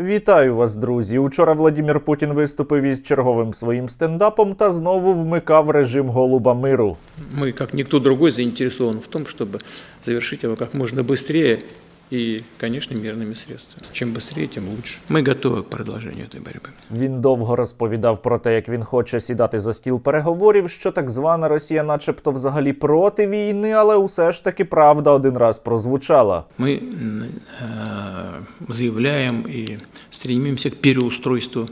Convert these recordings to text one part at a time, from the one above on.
Вітаю вас, друзі. Учора Владімір Путін виступив із черговим своїм стендапом та знову вмикав режим голуба миру. Мы, как никто другой, заинтересован в том, чтобы завершить его как можно быстрее и, конечно, мирными средствами. Чем быстрее, тем лучше. Мы готовы к продолжению этой борьбы. Він довго розповідав про те, як він хоче сідати за стіл переговорів, що так звана Росія, начебто, взагалі проти війни, але усе ж таки правда один раз прозвучала. Мы м, э, заявляем и стремимся к переустройству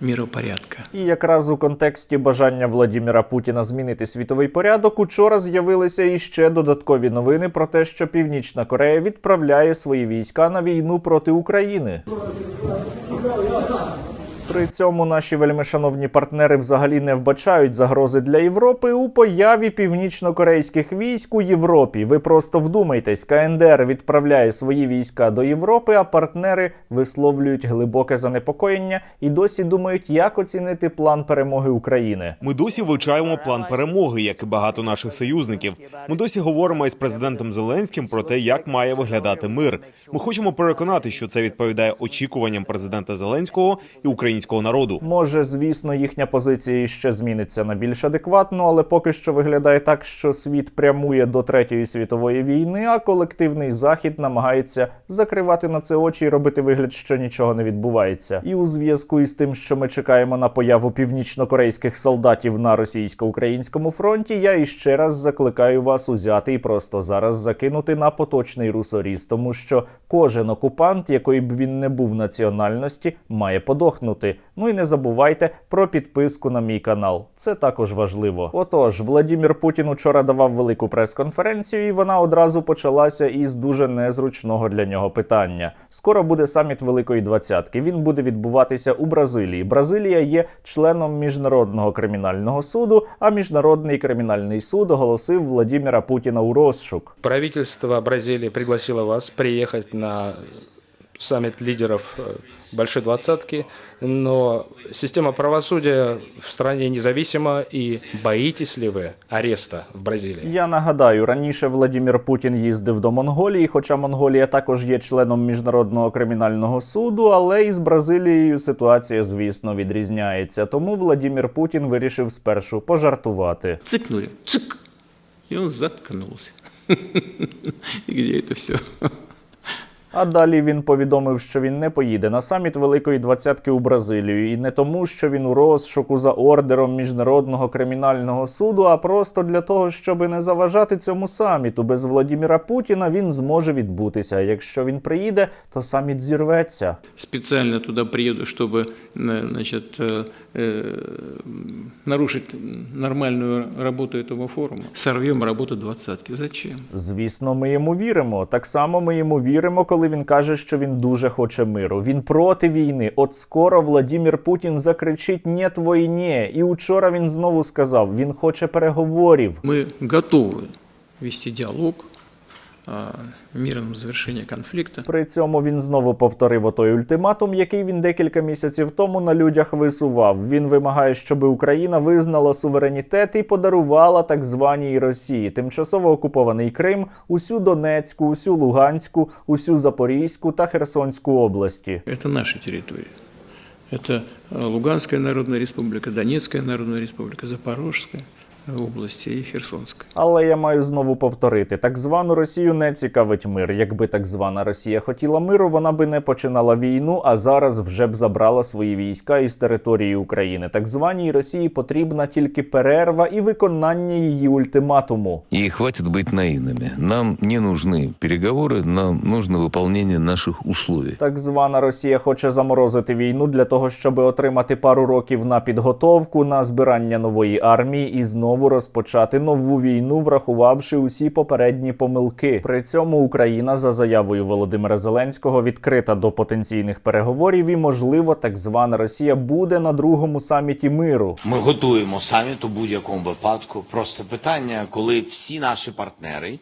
миропорядка. І якраз у контексті бажання Владіміра Путіна змінити світовий порядок, учора з'явилися іще додаткові новини про те, що Північна Корея відправляє свої війська на війну проти України. При цьому наші вельмишановні партнери взагалі не вбачають загрози для Європи у появі північно-корейських військ у Європі. Ви просто вдумайтесь, КНДР відправляє свої війська до Європи, а партнери висловлюють глибоке занепокоєння і досі думають, як оцінити план перемоги України. Ми досі вивчаємо план перемоги, як і багато наших союзників. Ми досі говоримо із президентом Зеленським про те, як має виглядати мир. Ми хочемо переконати, що це відповідає очікуванням президента Зеленського і українського народу. Може, звісно, їхня позиція ще зміниться на більш адекватну, але поки що виглядає так, що світ прямує до третьої світової війни, а колективний захід намагається закривати на це очі і робити вигляд, що нічого не відбувається. І у зв'язку із тим, що ми чекаємо на появу північно-корейських солдатів на російсько-українському фронті, я іще раз закликаю вас узяти і просто зараз закинути на поточний русоріз, тому що кожен окупант, якої б він не був національності, має подохнути. Ну і не забувайте про підписку на мій канал. Це також важливо. Отож, Владімір Путін учора давав велику прес-конференцію, і вона одразу почалася із дуже незручного для нього питання. Скоро буде саміт Великої Двадцятки. Він буде відбуватися у Бразилії. Бразилія є членом міжнародного кримінального суду, а міжнародний кримінальний суд оголосив Владіміра Путіна у розшук. Правительство Бразилии пригласило вас приехать на саммит лидеров э, Большой Двадцатки, но система правосудия в стране независима, и боитесь ли вы ареста в Бразилии? Я нагадаю, раніше Владімір Путін їздив до Монголії, хоча Монголія також є членом міжнародного кримінального суду, але із Бразилією ситуація, звісно, відрізняється. Тому Владімір Путін вирішив спершу пожартувати. Цыкнули. Цык. И он заткнулся. И где это все? А далі він повідомив, що він не поїде на саміт Великої Двадцятки у Бразилію, і не тому, що він у розшуку за ордером міжнародного кримінального суду, а просто для того, щоб не заважати цьому саміту. Без Владіміра Путіна він зможе відбутися. А якщо він приїде, то саміт зірветься. Специально туда приеду, чтобы э, значит, э, э, нарушить нормальную работу этого форума. Сорвем работу двадцатки. Зачем? Звісно, ми йому віримо. Так само ми йому віримо, коли він каже, що він дуже хоче миру. Він проти війни. От скоро Владімір Путін закричить «Нєт війні». І учора він знову сказав, він хоче переговорів. Ми готові вести диалог о мирном завершении конфликта. При цьому він знову повторив отой ультиматум, який він декілька місяців тому на людях висував. Він вимагає, щоб Україна визнала суверенітет і подарувала так званій Росії тимчасово окупований Крим, усю Донецьку, усю Луганську, усю Запорізьку та Херсонську області. Это наши территории. Это э, Луганская Народная Республика, Донецкая Народная Республика, Запорожская области и Херсонская. Але я маю знову повторити: так звану Росію не цікавить мир. Якби так звана Росія хотіла миру, вона би не починала війну, а зараз вже б забрала свої війська із території України. Так званій Росії потрібна тільки перерва і виконання її ультиматуму. И хватит быть наивными. Нам не нужны переговоры, нам нужно выполнение наших условий. Так звана Росія хоче заморозити війну для того, щоб отримати пару років на підготовку, на збирання нової армії і знову розпочати нову війну, врахувавши усі попередні помилки. При цьому Україна за заявою Володимира Зеленського відкрита до потенційних переговорів, і можливо, так звана Росія буде на другому саміті миру. Ми готуємо саміт у будь-якому випадку. Просто питання, коли всі наші партнери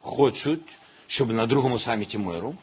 хочуть, щоб на другому саміті миру,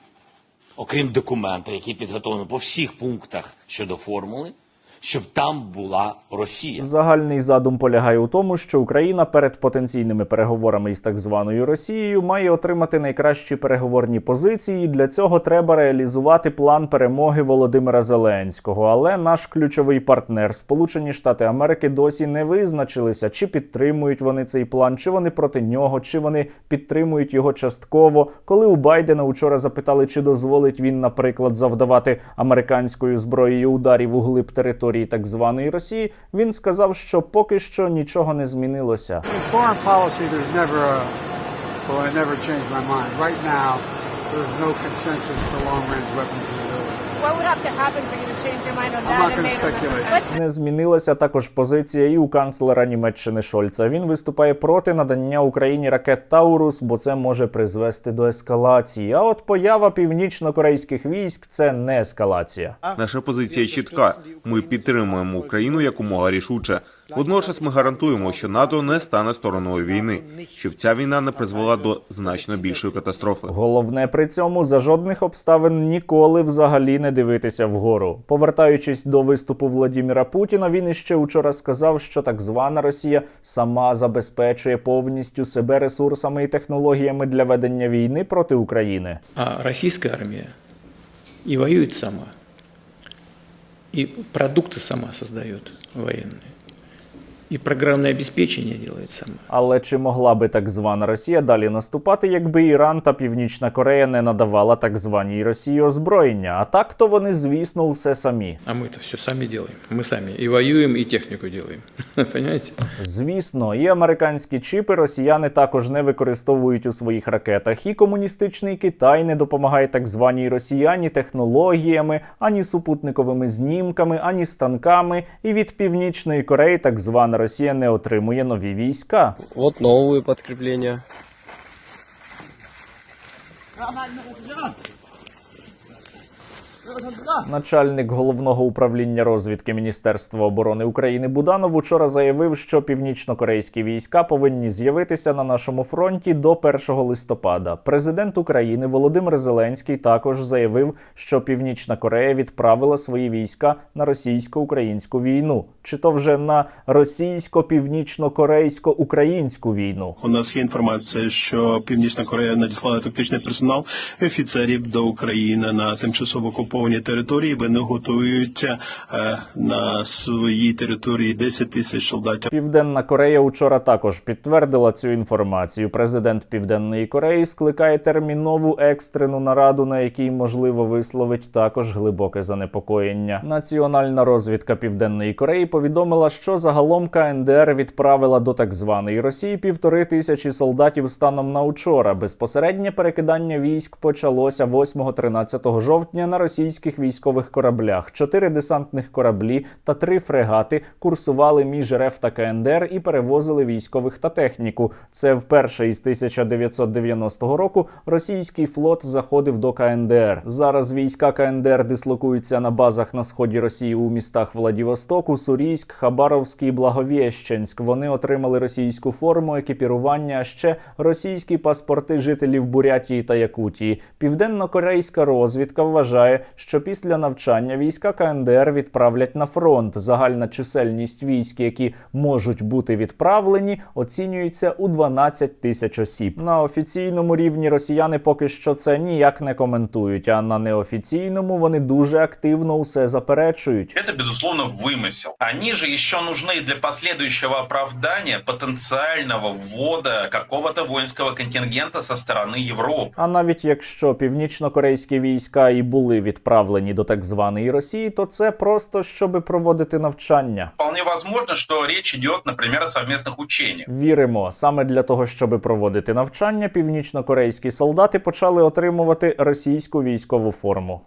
окрім документа, який підготовлений по всіх пунктах щодо формули, щоб там була Росія. Загальний задум полягає у тому, що Україна перед потенційними переговорами із так званою Росією має отримати найкращі переговорні позиції. Для цього треба реалізувати план перемоги Володимира Зеленського. Але наш ключовий партнер, Сполучені Штати Америки, досі не визначилися, чи підтримують вони цей план, чи вони проти нього, чи вони підтримують його частково. Коли у Байдена учора запитали, чи дозволить він, наприклад, завдавати американською зброєю ударів у глиб території так званої Росії, він сказав, що поки що нічого не змінилося. Mind. Right now, there's no consensus for long-range weapons capability. What Не змінилася також позиція і у канцлера Німеччини Шольца. Він виступає проти надання Україні ракет Таурус, бо це може призвести до ескалації. А от поява північно-корейських військ це не ескалація. Наша позиція чітка. Ми підтримуємо Україну якомога рішуче. Водночас ми гарантуємо, що НАТО не стане стороною війни, щоб ця війна не призвела до значно більшої катастрофи. Головне при цьому за жодних обставин ніколи взагалі не дивитися вгору. Повертаючись до виступу Владіміра Путіна, він іще учора сказав, що так звана Росія сама забезпечує повністю себе ресурсами і технологіями для ведення війни проти України. А российская армия и воюет сама, и продукты сама создает военные, и программное обеспечение делает сама. Але чи могла би так звана Росія далі наступати, якби Іран та Північна Корея не надавала так званій Росії озброєння? А так то вони, звісно, все самі. А мы-то все сами делаем. Мы сами и воюем, и технику делаем. Понимаете? Звісно, і американські чіпи росіяни також не використовують у своїх ракетах. І комуністичний Китай не допомагає так званій Росії ані технологіями, ані супутниковими знімками, ані станками. І від північної Кореї так звана Росія не отримує нові війська. От новые подкрепления. Начальник головного управління розвідки Міністерства оборони України Буданов учора заявив, що північно-корейські війська повинні з'явитися на нашому фронті до 1 листопада. Президент України Володимир Зеленський також заявив, що Північна Корея відправила свої війська на російсько-українську війну, чи то вже на російсько-північно-корейсько-українську війну. У нас є інформація, що Північна Корея надіслала тактичний персонал офіцерів до України на тимчасово окуповані території. Вони готуються е, на своїй території 10 тисяч солдатів. Південна Корея учора також підтвердила цю інформацію. Президент Південної Кореї скликає термінову екстрену нараду, на якій можливо висловить також глибоке занепокоєння. Національна розвідка Південної Кореї повідомила, що загалом КНДР відправила до так званої Росії півтори тисячі солдатів станом на учора. Безпосереднє перекидання військ почалося 8-13 жовтня на російських військових кораблях. Чотири десантних кораблі та три фрегати курсували між РФ та КНДР і перевозили військових та техніку. Це вперше із 1990 року російський флот заходив до КНДР. Зараз війська КНДР дислокуються на базах на сході Росії у містах Владивосток, Уссурійськ, Хабаровськ і Благовіщенськ. Вони отримали російську форму, екіпірування, а ще російські паспорти жителів Бурятії та Якутії. Південно-корейська розвідка вважає, що після навчання війська КНДР відправлять на фронт. Загальна чисельність військ, які можуть бути відправлені, оцінюється у 12 тисяч осіб. На офіційному рівні росіяни поки що це ніяк не коментують. А на неофіційному вони дуже активно усе заперечують. Это, безусловно, вымысел. Они же еще нужны для последующего оправдания потенциального ввода какого-то воинского контингента со стороны Европы. А навіть якщо північно-корейські війська і були відправлені до так званої Росії, то це просто щоб проводити навчання. Вполне можливо, що річ йде, наприклад, о учениях. Віримо, саме для того, щоб проводити навчання, північно-корейські солдати почали отримувати російську військову форму.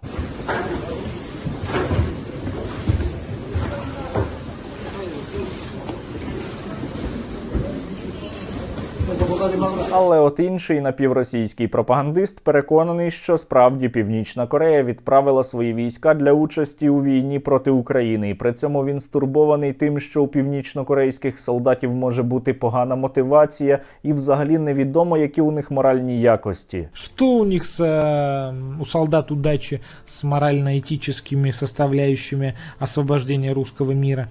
Але от інший напівросійський пропагандист переконаний, що справді Північна Корея відправила свої війська для участі у війні проти України. І при цьому він стурбований тим, що у північнокорейських солдатів може бути погана мотивація, і взагалі невідомо, які у них моральні якості. Что у них с, э, у солдат удачи с морально-этическими составляющими освобождения русского мира?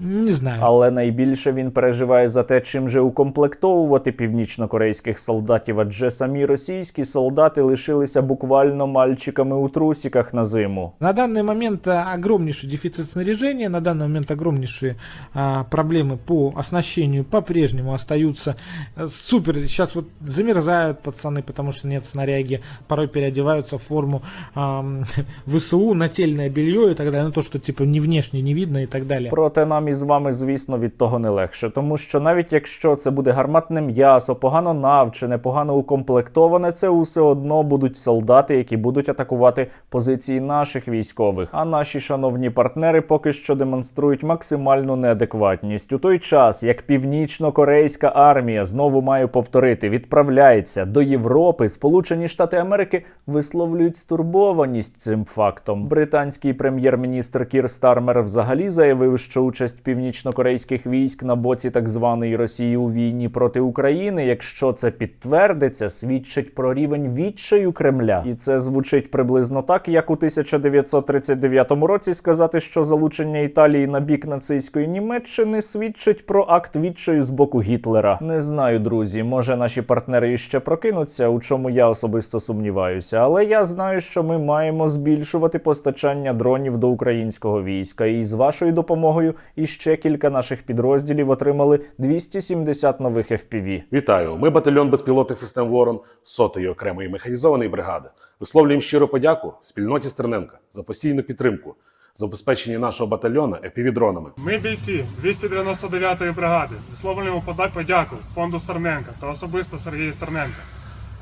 Не знаю. Але найбільше він переживає за те, чим же укомплектовувати північнокорейських солдатів, адже самі російські солдати лишилися буквально мальчиками у трусіках на зиму. На данный момент а, огромнейший дефицит снаряжения, на данный момент огромнейшие а, проблемы по оснащению по-прежнему остаются. Э, Супер, сейчас вот замерзают пацаны, потому что нет снаряги, порой переодеваются в форму ам, ВСУ, нательное белье и так далее, ну то, что типа не внешне не видно и так далее. Проте нам із вами, звісно, від того не легше, тому що навіть якщо це буде гарматне м'ясо, погано навчене, погано укомплектоване, це усе одно будуть солдати, які будуть атакувати позиції наших військових. А наші шановні партнери поки що демонструють максимальну неадекватність у той час, як північно-корейська армія знову маю повторити, відправляється до Європи, Сполучені Штати Америки висловлюють стурбованість цим фактом. Британський прем'єр-міністр Кір Стармер взагалі заявив, що участь північно-корейських військ на боці так званої Росії у війні проти України, якщо це підтвердиться, свідчить про рівень відчаю Кремля. І це звучить приблизно так, як у 1939 році сказати, що залучення Італії на бік нацистської Німеччини свідчить про акт відчаю з боку Гітлера. Не знаю, друзі. Може наші партнери іще прокинуться, у чому я особисто сумніваюся. Але я знаю, що ми маємо збільшувати постачання дронів до українського війська. І з вашою допомогою іще кілька наших підрозділів отримали 270 нових FPV. Вітаю! Ми батальйон безпілотних систем Ворон сотої окремої механізованої бригади. Висловлюємо щиру подяку спільноті Стерненка за постійну підтримку, забезпечення нашого батальйона епівідронами. Ми бійці 299-ї бригади. Висловлюємо подяку фонду Стерненка та особисто Сергію Стерненка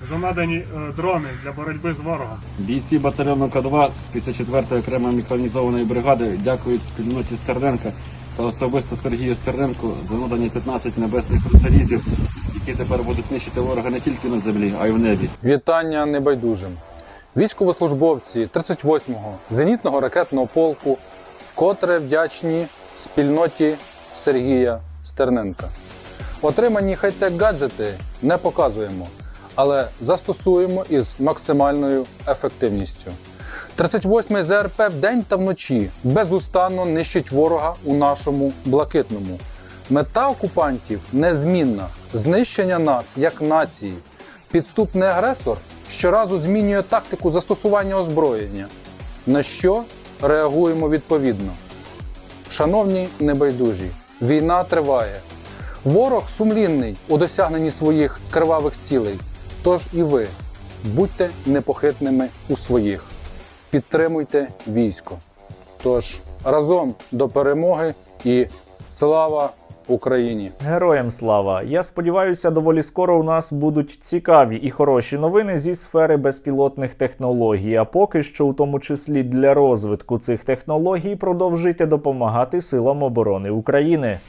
за надані е, дрони для боротьби з ворогом. Бійці батальйону К2 з 54-ї окремої механізованої бригади дякують спільноті Стерненка та особисто Сергію Стерненку за надані 15 небесних залізів, які тепер будуть нищити ворога не тільки на землі, а й в небі. Вітання небайдужим. Військовослужбовці 38-го зенітного ракетного полку вкотре вдячні спільноті Сергія Стерненка. Отримані хай-тек гаджети не показуємо, але застосуємо із максимальною ефективністю. 38-й ЗРП вдень та вночі безустанно нищить ворога у нашому блакитному. Мета окупантів незмінна знищення нас як нації. Підступний агресор щоразу змінює тактику застосування озброєння, на що реагуємо відповідно. Шановні небайдужі, війна триває. Ворог сумлінний у досягненні своїх кривавих цілей. Тож і ви будьте непохитними у своїх. Підтримуйте військо. Тож разом до перемоги і слава Україні! Героям слава! Я сподіваюся, доволі скоро у нас будуть цікаві і хороші новини зі сфери безпілотних технологій. А поки що, у тому числі для розвитку цих технологій, продовжуйте допомагати силам оборони України.